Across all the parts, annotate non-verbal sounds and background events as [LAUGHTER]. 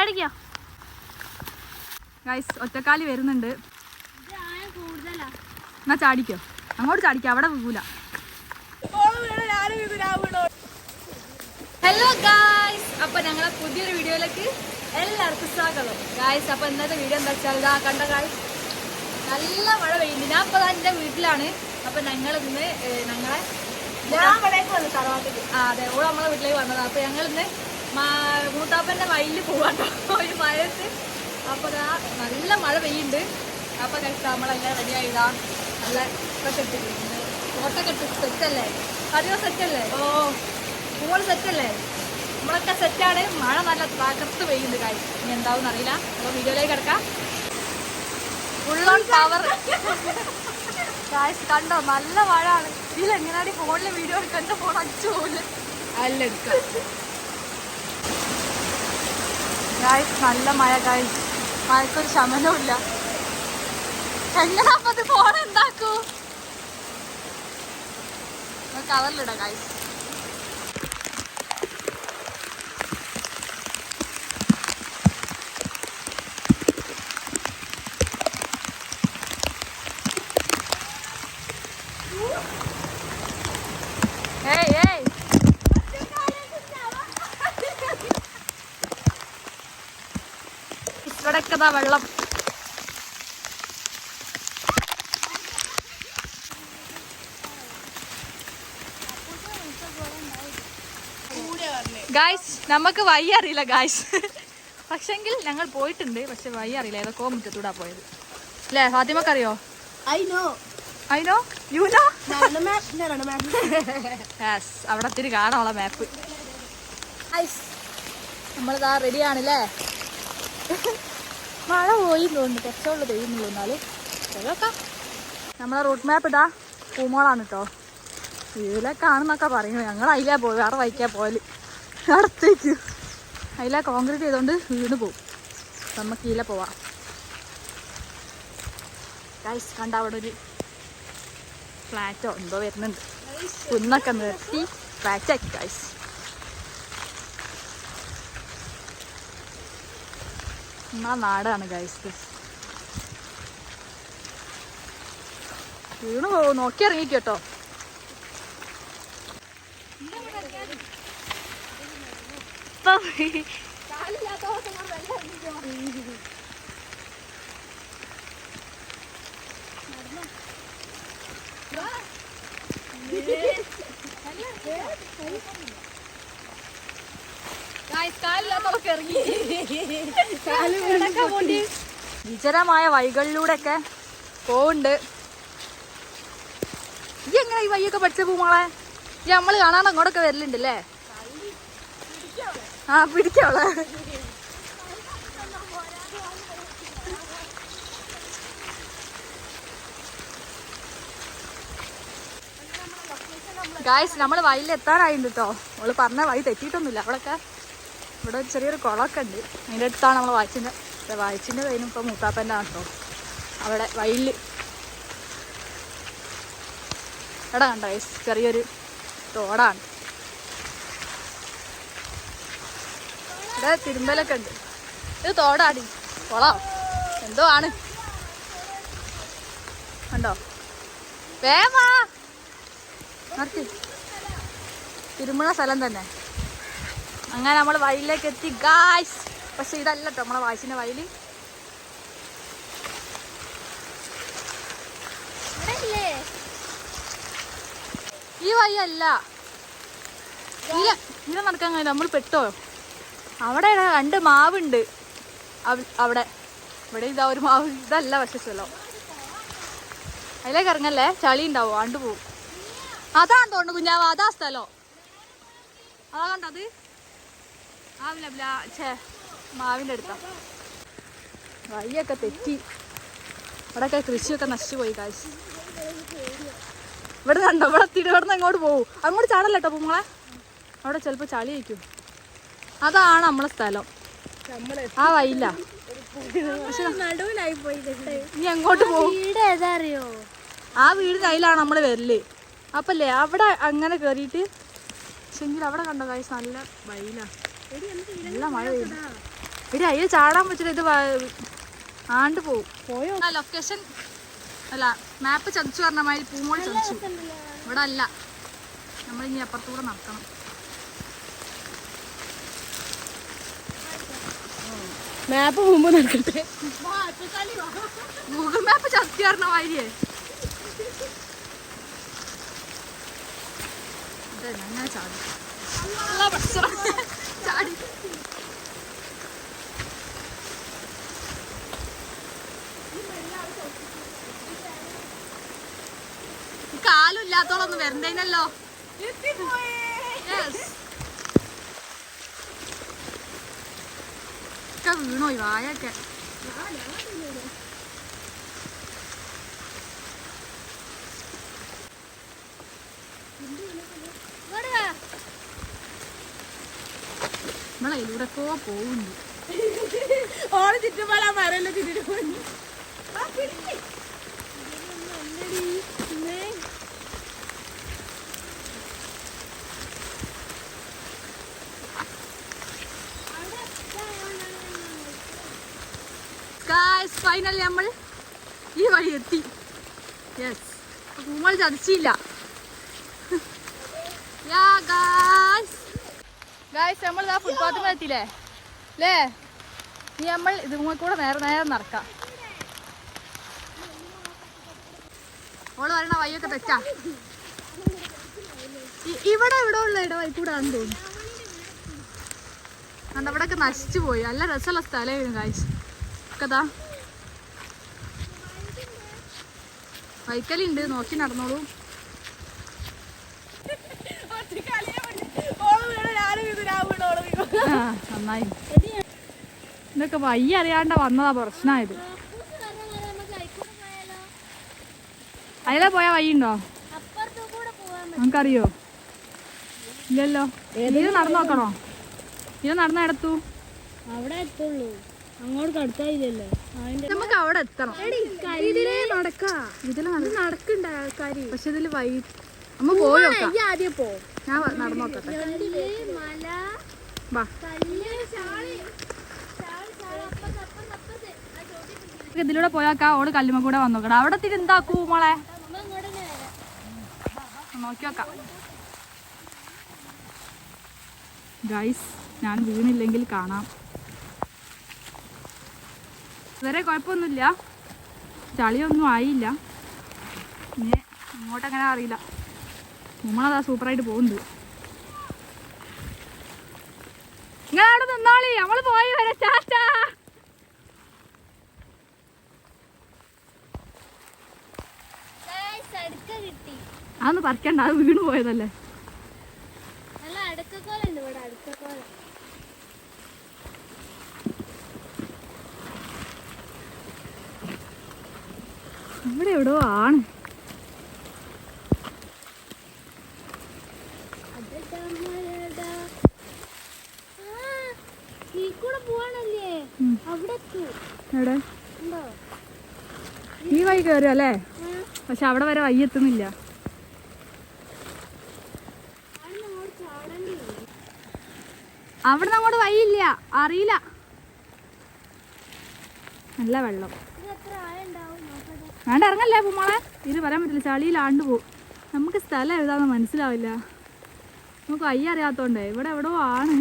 ചാടിക്കോ. Guys ഒറ്റക്കാലി വരുന്നുണ്ട്. എന്നാ ചാടിക്കോ. അങ്ങോട്ട് ചാടിക്കോ അവിടെ വീകൂല ഹലോ ഗായ്സ് അപ്പൊ ഞങ്ങളെ പുതിയൊരു വീഡിയോയിലേക്ക് എല്ലാവർക്കും സ്വാഗതം. ഗായ്സ് അപ്പൊ ഇന്നത്തെ വീഡിയോ എന്താ വെച്ചാൽ ഇതാ കണ്ട ഗായ്സ് നല്ല മഴ പെയ്യുന്നുണ്ട്. ഞാൻ ഇപ്പൊ എന്റെ വീട്ടിലാണ്. അപ്പൊ ഞങ്ങൾ ഇന്ന് ഞങ്ങളെ ആ അതെ ഓളെ നമ്മളെ വീട്ടിലേക്ക് വന്നതാണ് അപ്പൊ ഞങ്ങൾ ഇന്ന് മൂത്താപ്പന്റെ വയലിൽ പോവാട്ടോ. ഒരു മഴയത്ത്. അപ്പൊ ദാ നല്ല മഴ പെയ്യുന്നുണ്ട്. അപ്പൊ കഴിച്ച് നമ്മളെല്ലാം റെഡി ആയിതാ നല്ല ഇതൊക്കെ ഇട്ടിട്ടുണ്ട് ഫോട്ടൊക്കെ സെറ്റല്ലേ? അറിയോ സെറ്റല്ലേ? ഓ പൂവൾ സെറ്റല്ലേ? നമ്മളൊക്കെ സെറ്റാണ്. മഴ നല്ല തകർത്ത് പെയ്യുന്നുണ്ട് കാര്യം ഇനി എന്താവും അറിയില്ല അപ്പൊ വീഡിയോയിലേക്ക് കിടക്കാം. ഫുള്ളോൺ പവർ കണ്ടോ? നല്ല മഴ ആണ് ഇതിൽ എങ്ങനെയാണ് ഫോണിൽ വീഡിയോ എടുക്കാൻ? ഫോൺ അടിച്ചു പോകില്ല അല്ല എടുക്കാം. ഗായ്സ് നല്ല മഴ ഗായ്സ് മഴക്കൊരു ശമനവും ഇല്ല എങ്ങനെ അപ്പത് ഫോൺ എന്താക്കൂ കവറിലിടാം ഗായ്സ് ദാ വെള്ളം. ഗായ്സ് നമുക്ക് വയ്യ അറിയില്ല ഗായ്സ് പക്ഷെങ്കിൽ ഞങ്ങൾ പോയിട്ടുണ്ട് പക്ഷെ വയ്യ അറിയില്ല. ഏതൊക്കെ മുറ്റത്തൂടാ പോയത്. അല്ലേ ഫാത്തിമക്കറിയോ? I know. I know you know. Yes അവിടെ തിരി കാണാനുള്ള മാപ്പ് നമ്മളിതാ റെഡിയാണല്ലേ മഴ പോയി തോന്നുന്നു. കുറച്ചുള്ള പെയ്യുന്നുള്ളൂ എന്നാലും. നമ്മളെ റൂട്ട് മാപ്പ് ഇതാ പൂമോളാണ് കേട്ടോ ഇതിലേക്കാണെന്നൊക്കെ പറയുന്നത് ഞങ്ങൾ അതിലേ പോയി. വേറെ വൈക്കാ പോയാൽ. അടുത്തേക്ക്. അതിലെ കോൺക്രീറ്റ് ചെയ്തുകൊണ്ട് വീണ് പോവും. നമുക്ക് ഇതിലെ പോവാം. ഗൈസ് കണ്ട അവിടെ ഒരു ഫ്ലാറ്റോ എന്തോ വരുന്നുണ്ട്. കുന്നൊക്കെ നിർത്തി ഫ്ലാറ്റാക്കി ഗൈസ് നമ്മളെ നാടാണ് ഗൈസ് വീണ് പോകും നോക്കി ഇറങ്ങിക്ക് കേട്ടോ വിചരമായ വഴികളിലൂടെയൊക്കെ പോവുണ്ട് ഈ എങ്ങനെ ഈ വഴിയൊക്കെ പഠിച്ച പൂമോളെ ഈ നമ്മൾ കാണാൻ അങ്ങോട്ടൊക്കെ വരലുണ്ട് അല്ലേ? ആ പിടിക്കോളെ ഗായ്സ് നമ്മൾ വയലിൽ എത്താറായിട്ടുണ്ട് കേട്ടോ അവൾ പറഞ്ഞ വഴി തെറ്റിയിട്ടൊന്നുമില്ല. അവിടെയൊക്കെ ഇവിടെ ഒരു ചെറിയൊരു കുളമൊക്കെ ഉണ്ട്. അതിന്റെ അടുത്താണ് നമ്മൾ വായിച്ചിന്റെ വായിച്ചിന്റെ കയ്യിലും ഇപ്പോൾ മൂത്താപ്പന്റെ ആണ് കേട്ടോ. അവിടെ വയലിൽ. ഇവിടെ കണ്ടോ ചെറിയൊരു തോടാണ്. ഇവിടെ തിരുമ്പലൊക്കെ ഉണ്ട്. ഇത് തോടാടി. കുളോ. എന്തോ ആണ്. കണ്ടോ? വേമാ നിർത്തി. തിരുമ്പണ സ്ഥലം തന്നെ. അങ്ങനെ നമ്മൾ വയലിലേക്ക് എത്തി. ഗായ്സ് പക്ഷെ ഇതല്ല കേട്ടോ നമ്മളെ വായിച്ചിന്റെ വയൽ ഈ വഴി അല്ല ഇല്ല ഇങ്ങനെ നടക്കാൻ കഴിയില്ല. നമ്മൾ പെട്ടോ? അവിടെ രണ്ട് മാവുണ്ട്. അവിടെ. ഇവിടെ ഇതാ ഒരു മാവ്. ഇതല്ല പക്ഷെ സ്ഥലം. അതിലേക്ക് ഇറങ്ങല്ലേ? ചളി ഉണ്ടാവും. ആണ്ട് പോവും. അതാണ് തോന്നുന്നു കുഞ്ഞാവ്. അതാ സ്ഥലം. അതാ കണ്ടത് ആവില്ല ബ്ലാ ഛേ മാവിന്റെ അടുത്താ. വഴിയൊക്കെ തെറ്റി. ഇവിടെയൊക്കെ കൃഷിയൊക്കെ നശിച്ചു പോയി കാശ് ഇവിടെ കണ്ടോ? ഇവിടെ തിരുവിടുന്ന് അങ്ങോട്ട് പോകും. അങ്ങോട്ട് ചാടല്ല കേട്ടോ പൂങ്ങളെ അവിടെ ചിലപ്പോൾ ചളി വയ്ക്കും അതാണ് നമ്മളെ സ്ഥലം. ആ വയില്ല നീ അങ്ങോട്ട് പോകും ആ വീടിന് അതിലാണ് നമ്മൾ വരൽ. അപ്പല്ലേ അവിടെ അങ്ങനെ കയറിയിട്ട് പക്ഷെങ്കിൽ അവിടെ കണ്ടോ കാശ് നല്ല വഴിയിലാണ് നല്ല മഴ പെയ്യുന്നു ഇവിടെ അയ്യോ ചാടാൻ പറ്റില്ല. ഇത് ആണ്ട് പോവും. പോയോ? ആ ലൊക്കേഷൻ അല്ല മാപ്പ് ചതിച്ചു പറഞ്ഞ മാതിരി പൂമോളി ചതിച്ചു. ഇവിടെ അല്ല. നമ്മളിനി അപ്പുറത്തൂടെ നടക്കണം. മാപ്പ് മുമ്പ് നടക്കട്ടെ. ഗൂഗിൾ മാപ്പ് ചതിച്ചു പറഞ്ഞ മാതിരിയേ. ഇതന്നെ, അങ്ങനെ ചാടി? കാലും ഇല്ലാത്തോളൊന്ന് വരണ്ടേനല്ലോ. ഒക്കെ വീണോ വായൊക്കെ. വായൊക്കെ നമ്മളെ ഇതിലൂടെക്കോ പോകുന്നു. ഓൾ ചുറ്റുപാട് ആ മരല്ലേ തിരിഞ്ഞു പോയി ഫൈനലി നമ്മൾ ഈ വഴി എത്തി യെസ് നമ്മൾ ചതിച്ചില്ല യാ ഗായ്സ് ഗായ്സ് നമ്മൾ ആ ഫുട്പാത്തിൽ എത്തിയില്ലേ? അല്ലേ ഇനി നമ്മൾ ഇത് കൂടെ നേരെ നേരെ നടക്കാം. ഓൾ വരണ വയ്യൊക്കെ തെറ്റാ. ഇവിടെ ഇവിടെ ഉള്ള ഇട കൂടെ ആണെന്ന് തോന്നുന്നു. കണ്ട അവിടെയൊക്കെ നശിച്ചു പോയി. നല്ല രസമുള്ള സ്ഥലമായിരുന്നു ഗായ്സ് ഒക്കെതാ വൈക്കലുണ്ട് നോക്കി നടന്നോളൂ ഓൾ വീണ് ഞാനും വീണു ഞാൻ വീണു ഓൾ വീണു ആ, നന്നായി. ഇതൊക്കെ വയ്യ അറിയാണ്ട വന്നതാ പ്രശ്നമായത് അതിലെ പോയാ വയ്യുണ്ടോ? നമുക്കറിയോ? ഇല്ലല്ലോ. ഇത് നടന്നു നോക്കണോ? ഇത് നടന്ന എടുത്തു അവിടെ എത്തുള്ളൂ. അങ്ങോട്ട് അടുത്തായില്ലല്ലോ നമുക്ക് അവിടെ എത്തണം. ഇതിലേ നടക്കാ. ഇതിൽ നടക്കണ്ട ആൾക്കാര്. പക്ഷെ ഇതിൽ വൈ നമ്മ പോയോ ആദ്യം പോ. ഞാൻ നടന്നോക്കട്ടെ നടന്നു നോക്കട്ടെ. മല ഇതിലൂടെ പോയാക്കാ ഓൾ കല്ലുമ കൂടെ വന്നു നോക്കണം അവിടെ തിരിന്താക്കൂ മോളെ? ഗൈസ് ഞാൻ വീണില്ലെങ്കിൽ കാണാം. ഇതുവരെ കുഴപ്പമൊന്നുമില്ല. ചളിയൊന്നും ആയില്ല. ഇനി അങ്ങോട്ടങ്ങനെ അറിയില്ല. നമ്മളതാ സൂപ്പറായിട്ട് പോകുന്നുണ്ട് നിങ്ങളവിടെ നിന്നോളി. നമ്മൾ പോയി വരെ. ചാറ്റാ അതൊന്ന് പറിക്കണ്ട. അത് വീണ് പോയതല്ലേ. ഇവിടെ എവിടെയോ ആണ് ഈ കൂടെ പോവാണല്ലേ ഉം. അവിടെ എത്തൂ എവിടെ ഉണ്ടോ കയറുക അല്ലേ? പക്ഷെ അവിടെ വരെ വൈ എത്തുന്നില്ല. അവിടെ വരും അവിടെ അങ്ങോട്ട് വഴിയില്ല. അറിയില്ല. നല്ല വെള്ളം. വേണ്ട ഇറങ്ങല്ലേ പൂമോളെ ഇത് പറയാൻ പറ്റില്ല. ചളിയിലാണ്ട് പോവും. നമുക്ക് സ്ഥലം എഴുതാന്ന് മനസ്സിലാവില്ല. നമുക്ക് വയ്യ അറിയാത്തോണ്ടേ. ഇവിടെ എവിടെയോ ആണ്.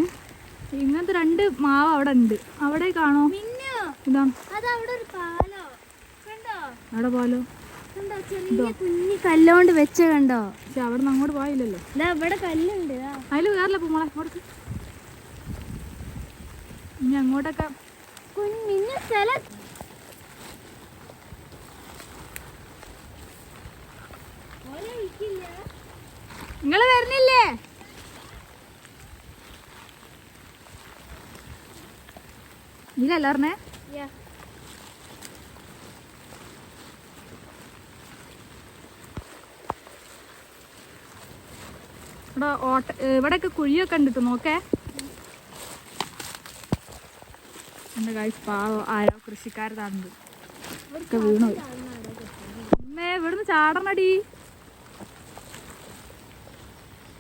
ഇങ്ങനത്തെ രണ്ട് മാവ് അവിടെ ഉണ്ട്. അവിടെ കാണോ ഇതാണ്. അവിടെ പോലോ കുഞ്ഞി കല്ലോണ്ട് വെച്ച കണ്ടോ? പക്ഷെ അവിടെ നിന്ന് അങ്ങോട്ട് പോയില്ലല്ലോ. ഇവിടെ കല്ലുണ്ട് അതിൽ അതിൽ കയറില്ല പൂമോളെ? അങ്ങോട്ട് ഇനി അങ്ങോട്ടൊക്കെ. കുഞ്ഞിഞ്ഞ സ്ഥലം. നിങ്ങൾ വരുന്നില്ലേ? ഇതിലല്ല പറഞ്ഞേ. ഇവിടെ ഓട്ട ഇവിടെയൊക്കെ കുഴിയൊക്കെ ഉണ്ട് നോക്കേ. എന്റെ കാഴ്ച പാവം ആരോ കൃഷിക്കാരതാണ് ഒക്കെ വീണു. അമ്മേ ഇവിടുന്ന് ചാടണടി.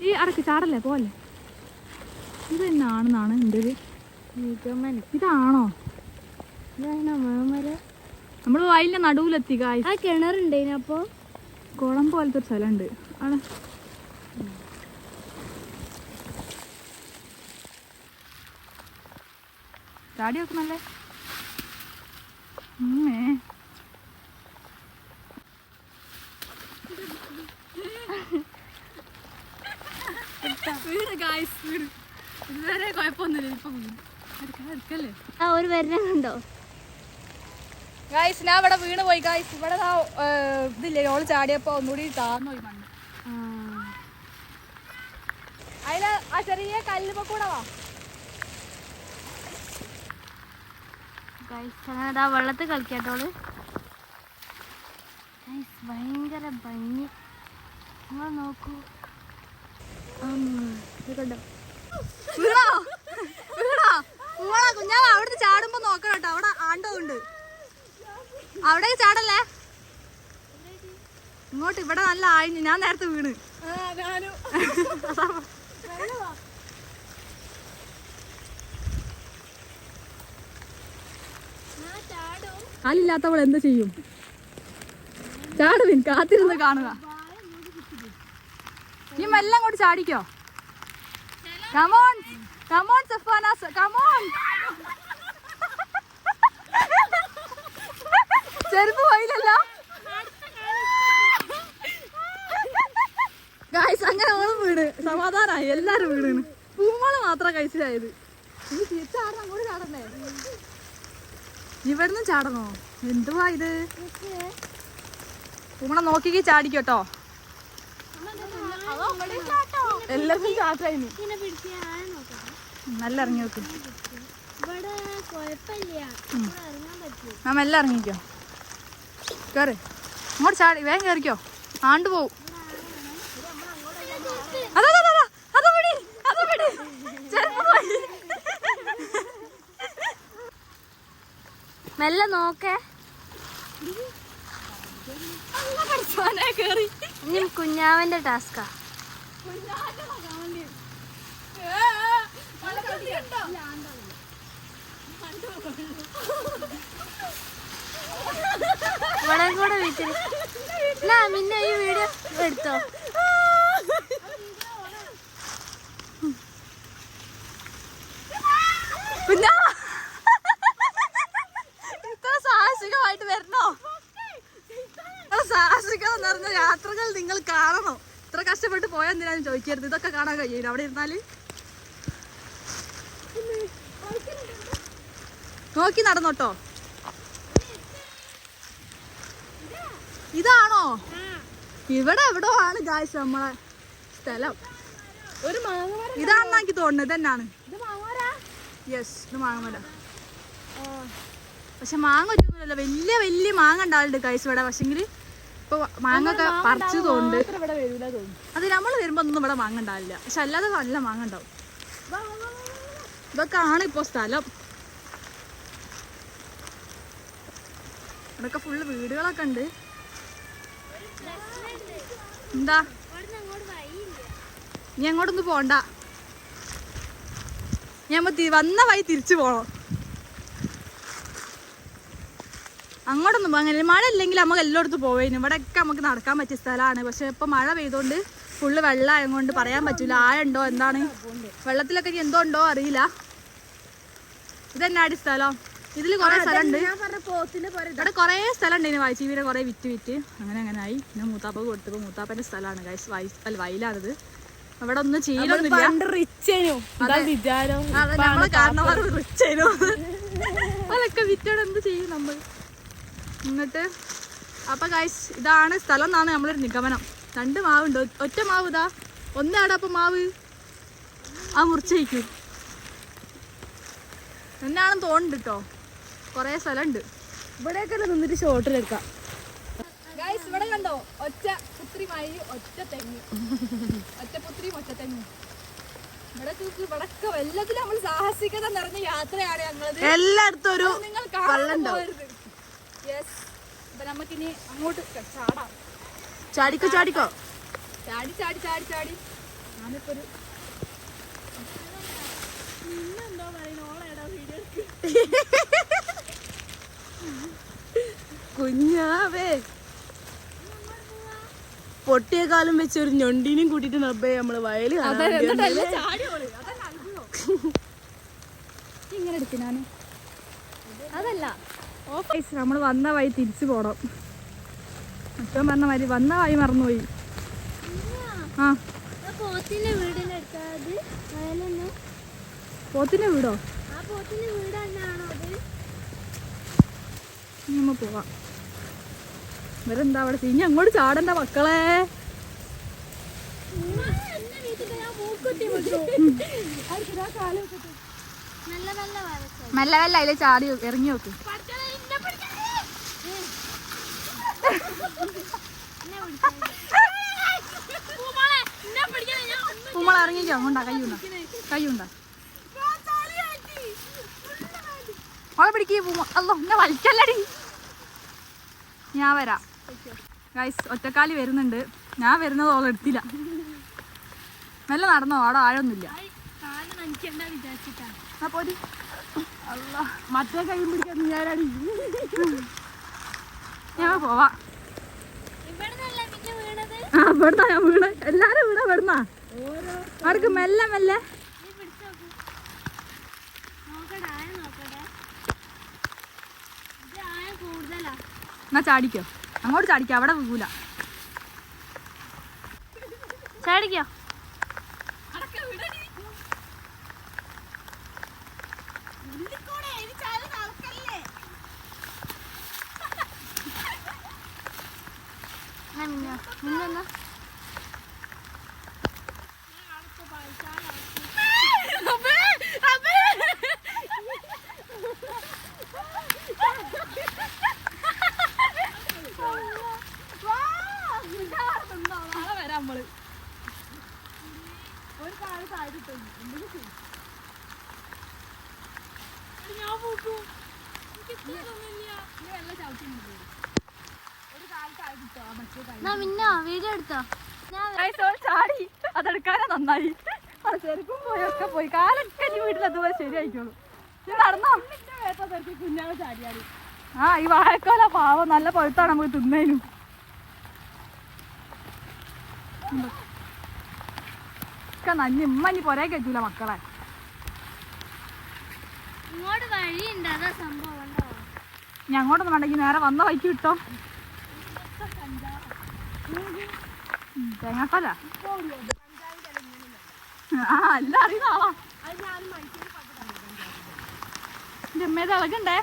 ഈ അടക്ക് ചാടല്ലേ പോലെ ഇത് എന്നാണെന്നാണ് എന്റെ ഒരു ഇതാണോ? നമ്മൾ നമ്മൾ വയലിന്റെ നടുവിലെത്തി കായ് ആ കിണറുണ്ടേനു അപ്പൊ? കുളം പോലത്തെ ഒരു സ്ഥലമുണ്ട്. അവിടെ ചാടി വെക്കുന്നല്ലേ ഉമ്മേ. വീട് guys, വീട്. ഇതുവരെ കുഴപ്പമൊന്നുമില്ല ഇപ്പൊ വീട്. എടുക്കാം, എടുക്കല്ലേ ആ ഒരു വരുന്നുണ്ടോ ഗായ്സ് ഞാൻ ഇവിടെ വീണ് പോയി. ഗായ്സ് ഇവിടെ ദാ, ഏർ, ഇതില്ലേ ഓൾ ചാടിയപ്പോ ഒന്നുകൂടി താന്നു പോയി മണ്ണ് ആ. ചെറിയ കല്ലുമ്പോ കൂടെ വാ. അതാ വെള്ളത്തിൽ കളിക്കാട്ടോൾ ഭയങ്കര ഭംഗി. നിങ്ങൾ നോക്കൂ. കണ്ടോ? കുഞ്ഞാവ അവിടുന്ന് ചാടുമ്പോ നോക്കണം കേട്ടോ. അവിടെ ആണ്ടോ ഉണ്ട് അവിടെ ചാടല്ലേ? ഇങ്ങോട്ട് ഇവിടെ നല്ല ആയി ഞാൻ നേരത്തെ വീണ്. [LAUGHS] കാലില്ലാത്തവൾ എന്ത് ചെയ്യും? ചാടുവിൻ കാത്തിരുന്ന് കാണുക. നീ മെല്ലെ അങ്ങോട്ട് ചാടിക്കോ. Come on come on Safana come on ചെരുപ്പ് പോയില്ലല്ലോ. ഗായ്സ് അങ്ങനെ ഓളും വീണ്. സമാധാനായി എല്ലാരും വീണ്. പൂമോൾ മാത്രം കഴിച്ചിലായത്. ഇനി തിരിച്ചാടണം അങ്ങോട്ട് ചാടണ്ടേ? ഇവിടുന്ന് ചാടണോ? എന്തുവാ ഇത്? ഉമ്മണ നോക്കിക്ക് ചാടിക്കോട്ടോ. എല്ലാവർക്കും ചാട്ടായിരുന്നു നോക്കാം നല്ല ഇറങ്ങി നോക്ക്. ഇവിടെ കുഴപ്പമില്ല. ഇവിടെ ഇറങ്ങാൻ പറ്റും മാം എല്ലാം ഇറങ്ങിക്കോ. കേറി. അങ്ങോട്ട് ചാടി വേഗം കയറിക്കോ ആണ്ട് പോവും അതാ, അതാ, അതാ, അത് പിടി, അത് പിടി. ചെരുപ്പ് പോയി. മെല്ലെ നോക്കേ. ഇനി കുഞ്ഞാവന്റെ ടാസ്കാ? ഇവിടെ കൂടെ വീട്ടിൽ എന്നാ പിന്നെ ഈ വീഡിയോ എടുത്തോ കുഞ്ഞാ ഇത്ര സാഹസികമായിട്ട് വരണോ ഇത്ര സാഹസികം എന്ന് പറഞ്ഞ യാത്രകൾ നിങ്ങൾ കാണണോ കഷ്ടപ്പെട്ട് പോയാൽ എന്തിനാന്ന് ചോദിക്കരുത്? ഇതൊക്കെ കാണാൻ കഴിയില്ല. അവിടെ ഇരുന്നാൽ? നോക്കി നടന്നോട്ടോ. ഇതാണോ? ഇവിടെ എവിടോ ആണ് ഗായ്സ് നമ്മളെ സ്ഥലം. ഒരു ഇതാണെന്നാ എനിക്ക് തോന്നുന്നത് മാങ്ങാരാ യെസ് ഇത് മാങ്ങമല പക്ഷെ മാങ്ങ ഒറ്റൊന്നുമില്ല വലിയ വലിയ മാങ്ങ ഉണ്ടാവലുണ്ട് ഗായ്സ് ഇവിടെ. പക്ഷെങ്കിൽ ഇപ്പൊ മാങ്ങ ഒക്കെ പറിച്ചതുകൊണ്ട് ഇവിടെ അത് നമ്മൾ വരുമ്പോ ഒന്നും ഇവിടെ മാങ്ങ ഉണ്ടാവില്ല. പക്ഷെ അല്ലാതെ നല്ല മാങ്ങ ഉണ്ടാവും. ഇതൊക്കെ ആണ് ഇപ്പൊ സ്ഥലം. ഇവിടൊക്കെ ഫുള്ള് വീടുകളൊക്കെ ഉണ്ട്. എന്താ? നീ അങ്ങോട്ടൊന്നും പോണ്ട. ഞാൻ വന്ന വഴി തിരിച്ചു പോണം. അങ്ങോട്ടൊന്നും അങ്ങനെ മഴ ഇല്ലെങ്കിൽ നമുക്ക് എല്ലായിടത്തും പോവേനു. ഇവിടെയൊക്കെ നമുക്ക് നടക്കാൻ പറ്റിയ സ്ഥലമാണ്. പക്ഷെ ഇപ്പൊ മഴ പെയ്തോണ്ട് ഫുള്ള് വെള്ളം കൊണ്ട് പറയാൻ പറ്റൂല. ആഴുണ്ടോ എന്താണ്? വെള്ളത്തിലൊക്കെ ഇനി എന്തോ ഉണ്ടോ അറിയില്ല. ഇതെന്നാടി സ്ഥലം? ഇതിൽ കുറെ സ്ഥലമുണ്ട് ഇവിടെ കുറേ സ്ഥലം ഉണ്ട് വായിച്ചു ഇവരെ കുറേ വിറ്റ് വിറ്റ്. അങ്ങനെ അങ്ങനെ ആയി. പിന്നെ മൂത്താപ്പ കൊടുത്തപ്പോൾ മൂത്താപ്പന്റെ സ്ഥലമാണ്. ഗൈസ് വൈ അല്ല വയലാണത്. അവിടെ ഒന്ന് ചെയ്യലൊന്നുമില്ല. നമ്മളെ കാരണവർ റിച്ചേനു അതൊക്കെ വിറ്റോടെ എന്ത് ചെയ്യും നമ്മൾ എന്നിട്ട് അപ്പൊ കൈസ് ഇതാണ് സ്ഥലം എന്നാണ് നമ്മളൊരു നിഗമനം. രണ്ട് മാവുണ്ട്. ഉണ്ട് ഒറ്റ മാവ് ഇതാ. ഒന്നാടെ അപ്പൊ മാവ്. ആ മുറിച്ചയക്കും എന്നാണെന്ന് തോന്നുന്നുണ്ട് കേട്ടോ കുറേ സ്ഥലമുണ്ട് ഇവിടെയൊക്കെ നിന്നിട്ട് ഷോട്ടിലെടുക്കാം ഗൈസ് ഇവിടെ കണ്ടോ? ഒറ്റ പുത്രി മഴ ഒറ്റ തെങ്ങ്. ഒറ്റ പുത്രിയും ഒറ്റ തെങ്ങും. ഇവിടെ തൂക്കി ഇവിടൊക്കെ എല്ലാത്തിലും നമ്മൾ സാഹസികത നിറഞ്ഞ യാത്രയാണ് ഞങ്ങളത്. എല്ലായിടത്തും ഒരു നിങ്ങൾ കാണാൻ പോകരുത്. യെസ് അപ്പൊ നമുക്കിനി അങ്ങോട്ട് ചാടാം. ചാടിക്കോ ചാടിക്കോ. ചാടി ചാടി ചാടി ചാടി. ഞാനിപ്പോ ഒരു കുഞ്ഞാവേ. പൊട്ടിയ കാലം വെച്ച് ഒരു ഞൊണ്ടിനും കൂട്ടിട്ട് നബ്ബേ നമ്മൾ വയൽ? ഇങ്ങനെ എടുക്കും ഞാൻ. അതല്ല. നമ്മൾ വന്ന വഴി തിരിച്ചു പോണം. മറ്റോ പറഞ്ഞ മാതിരി വന്ന വഴി മറന്നുപോയി. ആ. പോത്തിന്റെ വീടോ? നമ്മ പോവാം. ഇവരെന്താ അവിടെ ഇനി അങ്ങോട്ട് ചാടണ്ട മക്കളെ. മെല്ലെ മെല്ലെ അതിലെ ചാടി ഇറങ്ങി നോക്ക്. പൂമള ഇറങ്ങിക്കോ ഉണ്ടാ കയ്യുണ്ട കയ്യുണ്ട. അവളെ പിടിക്കേ പൂമ. അല്ലോ എന്നെ വലിക്കല്ലടി. ഞാൻ വരാം. ഗൈസ് ഒറ്റക്കാലി വരുന്നുണ്ട്. ഞാൻ വരുന്നത് ഓളെ എടുത്തില്ല നല്ല നടന്നോ അവിടെ ആഴൊന്നുമില്ല. മറ്റേ കൈ പിടിക്കാൻ ഞാനടി ഞാൻ പോവാ. ആ ഇവിടുന്നാ ഞാൻ വീണ്. എല്ലാരും വീണ ഇവിടുന്നാ? അവർക്ക് മെല്ലെ മെല്ലെ. എന്നാ ചാടിക്കോ. അങ്ങോട്ട് ചാടിക്കോ അവിടെ പോകൂല ചാടിക്കോ മിന്ന മിന്ന വരാം നമ്മൾ എന്നാ മിന്ന വീഡിയോ എടുത്തോ ഞാൻ ഓൾ ചാടി. അതെടുക്കാനേ നന്നായി. ചെരുപ്പും പോയൊക്കെ പോയി. കാലൊക്കെ വീട്ടിൽ അതുപോലെ ശരിയായിക്കോളൂ. നടന്നോ? കുഞ്ഞാവ് ചാടിയാടി ആ ഈ വാഴക്കോല പാവം. നല്ല പഴുത്താണ് നമുക്ക് തിന്നേനും. ഒക്കെ നന്ദി ഉമ്മഞ്ഞി ഇനി പൊരേ മക്കളെ. ഇങ്ങോട്ട് വഴിയുണ്ട്. അതാ സംഭവം. ഇനി അങ്ങോട്ടൊന്നും നേരെ വന്ന വൈക്ക് കിട്ടോ തേങ്ങാപ്പല? ആ എല്ലാം അറിയുന്ന ആളാ. എന്റെ അമ്മേത് ഇളകണ്ടേ?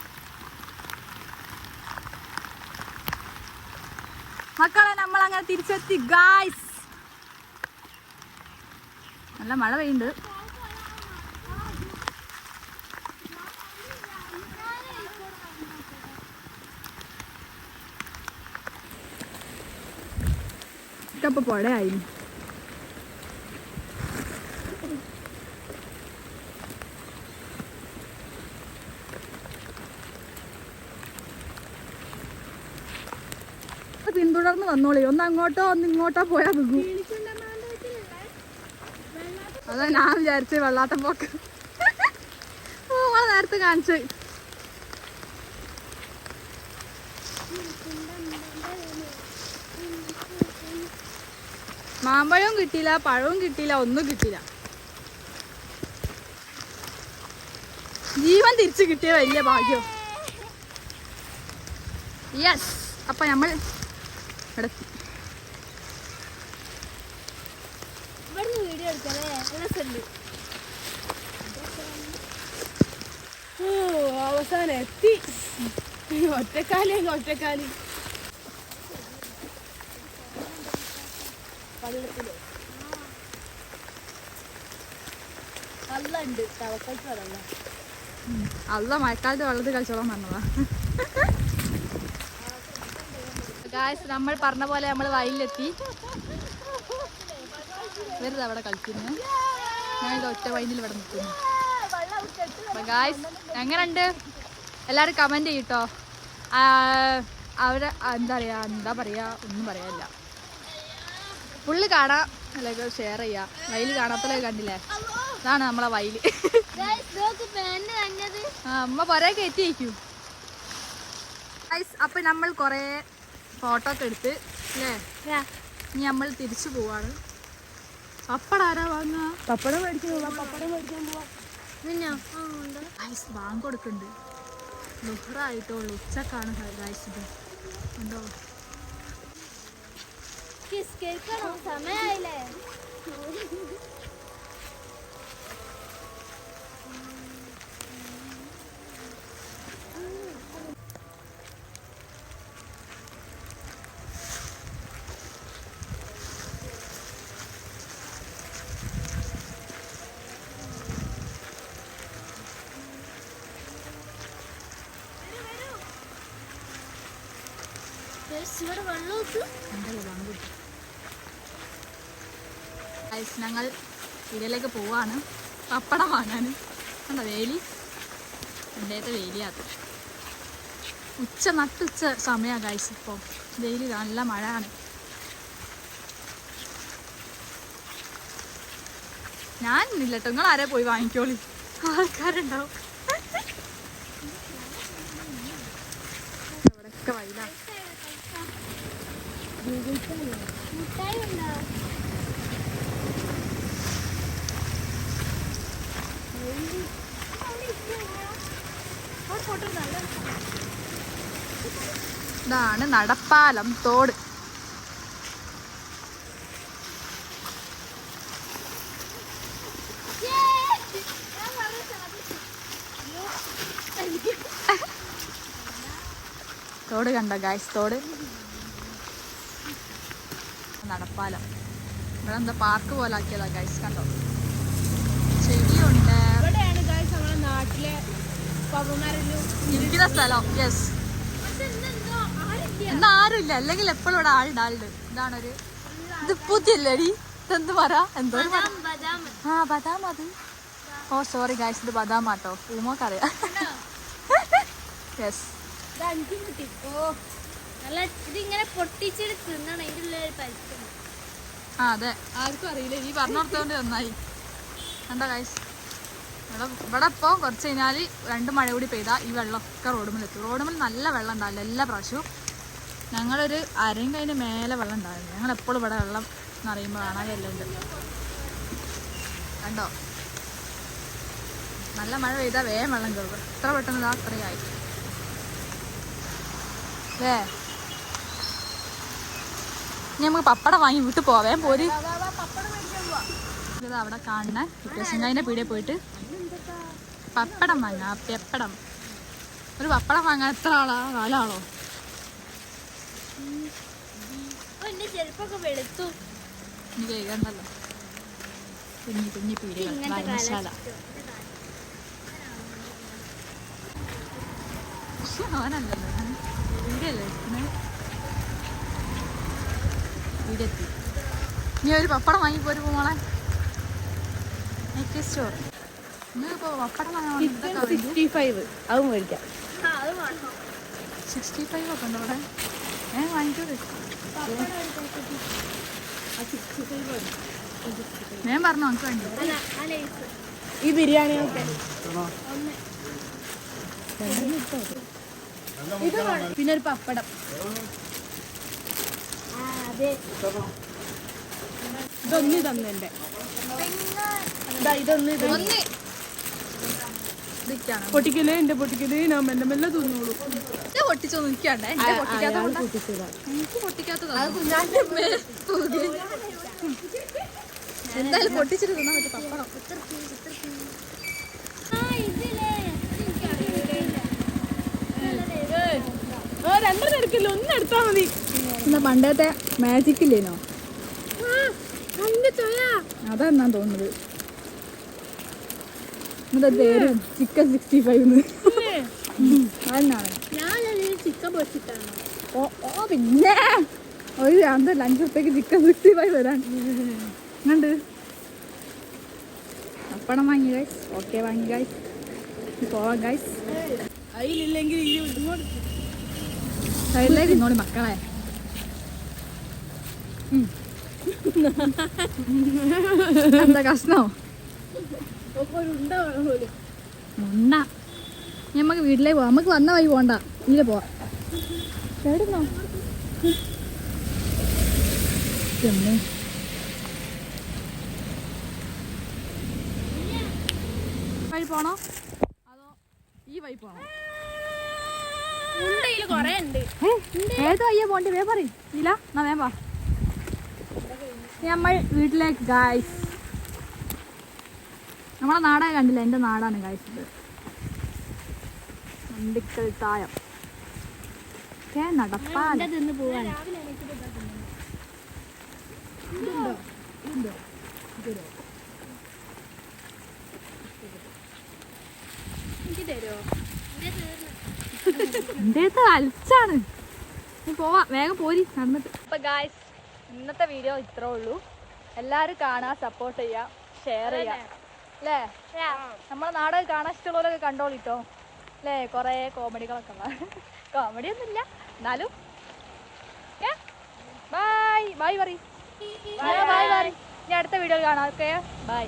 മക്കളെ നമ്മൾ അങ്ങനെ തിരിച്ചെത്തി. ഗായ്സ് നല്ല മഴ പെയ്യുന്നുണ്ട്. ഇപ്പൊ പുഴയായി. പിന്തുടർന്ന് വന്നോളി. ഒന്ന് അങ്ങോട്ടോ ഒന്ന് ഇങ്ങോട്ടോ പോയാ വിഗു അതാ ഞാൻ വിചാരിച്ച് വെള്ളാട്ടം പോക്ക്. നേരത്തെ കാണിച്ച്. മാമ്പഴവും കിട്ടിയില്ല പഴവും കിട്ടിയില്ല ഒന്നും കിട്ടിയില്ല. ജീവൻ തിരിച്ചു കിട്ടിയ വലിയ ഭാഗ്യം. യെസ് അപ്പൊ നമ്മൾ ഇവിടെ എത്തി. ഇവിടുന്ന് വീഡിയോ എടുക്കല്ലേ രസമുണ്ട് ഓ അവസാനം എത്തി ഒറ്റക്കാലി. ഒറ്റക്കാലി അല്ല മഴക്കാലത്ത് വെള്ളത്തിൽ കളിച്ചോളാൻ പറഞ്ഞതാ. ഗായ്സ് നമ്മൾ പറഞ്ഞ പോലെ നമ്മൾ വയലിലെത്തി. വെറുതെ അവിടെ കളിക്കുന്നു. ഞാനിത് ഒറ്റ വൈനിൽ ഇവിടെ നിൽക്കുന്നു. ഗായ്സ് എങ്ങനെയുണ്ട് എല്ലാവരും കമന്റ് ചെയ്യട്ടോ. അവരെ എന്താ പറയുക എന്താ പറയുക ഒന്നും പറയാനില്ല. ഫുള്ള് കാണാം അല്ലെങ്കിൽ ഷെയർ ചെയ്യാം. വയൽ കാണാത്തല്ലേ കണ്ടില്ലേ? ഇതാണ് നമ്മളെ വയൽ അമ്മ കൊറേ കയറ്റി വയ്ക്കൂ അപ്പൊ നമ്മൾ കുറേ ഫോട്ടോ ഒക്കെ എടുത്ത് അല്ലേ ഇനി നമ്മൾ തിരിച്ചു പോവാണ്. പപ്പട ആരാ വാങ്ങാ പപ്പടം മേടിക്കാൻ പോവാം പപ്പടം മേടിക്കാൻ പോവാം. നിന്നോ ലുഹറായിട്ടുള്ളൂ. ഉച്ചക്കാണ് കഴിച്ചത് ഉണ്ടോ? സമയായില്ലേ? ഇവിടെ ഞങ്ങൾ ഇതിലേക്ക് പോവാണ്. പപ്പടം വാങ്ങാൻ കണ്ടോ വേലി? എന്റെ വേലിയാത്ത. ഉച്ച നട്ടുച്ച സമയമാണ് കഴിച്ച് ഇപ്പോൾ വെയിൽ നല്ല മഴയാണ്. ഞാൻ ഇല്ല കേട്ടോ നിങ്ങൾ ആരെ പോയി വാങ്ങിക്കോളി? ആൾക്കാരുണ്ടാവും. [LAUGHS] ഇവിടെയൊക്കെ വൈലാണ് ഇതാണ് നടപ്പാലം തോട്. തോട് കണ്ട ഗായ്സ് തോട്. നടപ്പാലം ഇവിടെ എന്താ പാർക്ക് പോലെ ആക്കിയതാ ഗൈസ് കണ്ടോ ചെടിയുണ്ട് ഇരിക്കുന്ന സ്ഥലം യെസ് എന്നാ ആരുമില്ല അല്ലെങ്കിൽ എപ്പോഴും ഇവിടെ ആളുണ്ട് ഇതാണൊരു ഇത് പുതിയല്ലേടി ഇതെന്ത് പറ? എന്തോ ആ ബദാം അത്. ഓ സോറി ഗൈസ് ഇത് ബദാം ആട്ടോ. യെസ് അഞ്ചു ഓ നല്ല ഇതിങ്ങനെ പൊട്ടിച്ചെടുത്ത് തിന്നാണ് അതിന്റെ ഉള്ളിൽ പരിക്കണം അതെ. ആർക്കും അറിയില്ല. ഈ പറഞ്ഞോർത്തോണ്ട് നന്നായി. എന്താ ഗൈസ് ഇവിടെ ഇവിടെ ഇപ്പോൾ കുറച്ച് കഴിഞ്ഞാൽ രണ്ട് മഴ കൂടി പെയ്താൽ ഈ വെള്ളമൊക്കെ റോഡുമ്മിലെത്തും റോഡുമിൽ നല്ല വെള്ളം ഉണ്ടാവില്ല എല്ലാ പ്രാവശ്യവും. ഞങ്ങളൊരു അരയും കഴിഞ്ഞ് മേലെ വെള്ളം ഉണ്ടാവില്ല. ഞങ്ങൾ എപ്പോഴും ഇവിടെ വെള്ളം നിറയുമ്പോൾ കാണാതെല്ലാം ഉണ്ട് കണ്ടോ? നല്ല മഴ പെയ്താൽ വേഗം വെള്ളം കയറും എത്ര പെട്ടെന്ന് ഇതാ അത്രയായി അല്ലേ? നമുക്ക് പപ്പടം വാങ്ങി വീട്ടിൽ പോവേ. പോര്. ഇത് അവിടെ കാണുന്ന കുട്ടിയസിന്റെ പീടിയെ പോയിട്ട് പപ്പടം വാങ്ങാ. പെപ്പടം. ഒരു പപ്പടം വാങ്ങാൻ എത്ര ആളാ? നാലാളോ? കേൾക്കണ്ടല്ലോ കുഞ്ഞി കുഞ്ഞി പീടികൾ. വായനശാല അവനല്ലല്ലോ. വീടല്ലേ വീടെത്തി നീ ഒരു പപ്പടം വാങ്ങി പോരു മോളെ. നെറ്റ് സ്റ്റോർ പപ്പടം വാങ്ങാൻ സിക്സ്റ്റി ഫൈവ് അതും മേടിക്കാം. ആ അത് വേണം. സിക്സ്റ്റി ഫൈവ് ഒക്കെ ഉണ്ട് ഇവിടെ ഏ വാങ്ങിക്കോളൂ ഞാൻ പറഞ്ഞു നമുക്ക് വേണ്ടി. ഈ ആ ഇത് പിന്നെ ഒരു പപ്പടം. ഇതൊന്ന് തന്നെ ഇതാ ഇതൊന്ന് ഇത് ഒന്ന്. ഇതൊക്കെയാണ് പൊട്ടിക്കൽ എന്റെ പൊട്ടിക്കൽ ഞാൻ മെല്ലെ മെല്ലെ തിന്നോളൂ. പൊട്ടിച്ചോ പൊട്ടിച്ചൊന്നും നിൽക്കണ്ടേ. എനിക്ക് പൊട്ടിക്കാത്തതാണ് എന്തായാലും പൊട്ടിച്ചിട്ട് തിന്നാൻ പറ്റും പപ്പടം. ആ ഇതിലേ. ആ രണ്ടെണ്ണം എടുക്കില്ല ഒന്ന് മതി. എന്നാ പണ്ടത്തെ മാജിക് ഇല്ലേനോ? അതെന്നാ തോന്നുന്നത്. എന്താ പേര് ചിക്കൻ സിക്സ്റ്റി ഫൈവ് അതെന്നാണ് ഓ ഓ പിന്നെ? ഒരു അന്തല്ല അഞ്ച് റുപ്യക്ക് ചിക്കൻ സിക്സ്റ്റി ഫൈവ് വരാൻ. എങ്ങണ്ട് പപ്പടം വാങ്ങി ഗൈസ് ഓക്കെ വാങ്ങി ഗൈസ് പോവാം ഗൈസ് അതിലില്ലെങ്കിൽ ഇന്നോളി മക്കളെ. എന്താ കഷ്ണോ? ഉണ്ട ഞമ്മക്ക് വീട്ടിലേക്ക് പോവാം. നമുക്ക് വന്ന വഴി പോണ്ട. ഇതിലെ പോവാം. എവിടുന്നോ വഴി പോണോ? അതോ ഈ വഴി പോണോ? ഏതോ അയ്യോ പോണ്ടി? വേ പറയും. ഇല്ല എന്നാ വേം വാ. നമ്മൾ വീട്ടിലേക്ക് ഗായ്സ് നമ്മളെ നാടാ കണ്ടില്ല? എന്റെ നാടാണ് ഗായ്സ് ഇത്. മണ്ടിക്കൽ തായം. ഏ നടപ്പാൻ അടുത്ത് അലച്ചാണ് നീ പോവാ വേഗം പോരി നടന്നിട്ട്. അപ്പൊ ഗായ്സ് ഇന്നത്തെ വീഡിയോ ഇത്രേ ഉള്ളൂ. എല്ലാവരും കാണാ സപ്പോർട്ട് ചെയ്യാ ഷെയർ ചെയ്യാ. അല്ലേ? നമ്മളെ നാടകം കാണാൻ ഇഷ്ടമുള്ളവരൊക്കെ കണ്ടോളിട്ടോ അല്ലേ? കുറേ കോമഡികളൊക്കെ കോമഡി ഒന്നുമില്ല. എന്നാലും ബൈ ബൈ പറയും ബൈ ബൈ ഇനി അടുത്ത വീഡിയോ കാണാം. Okay bye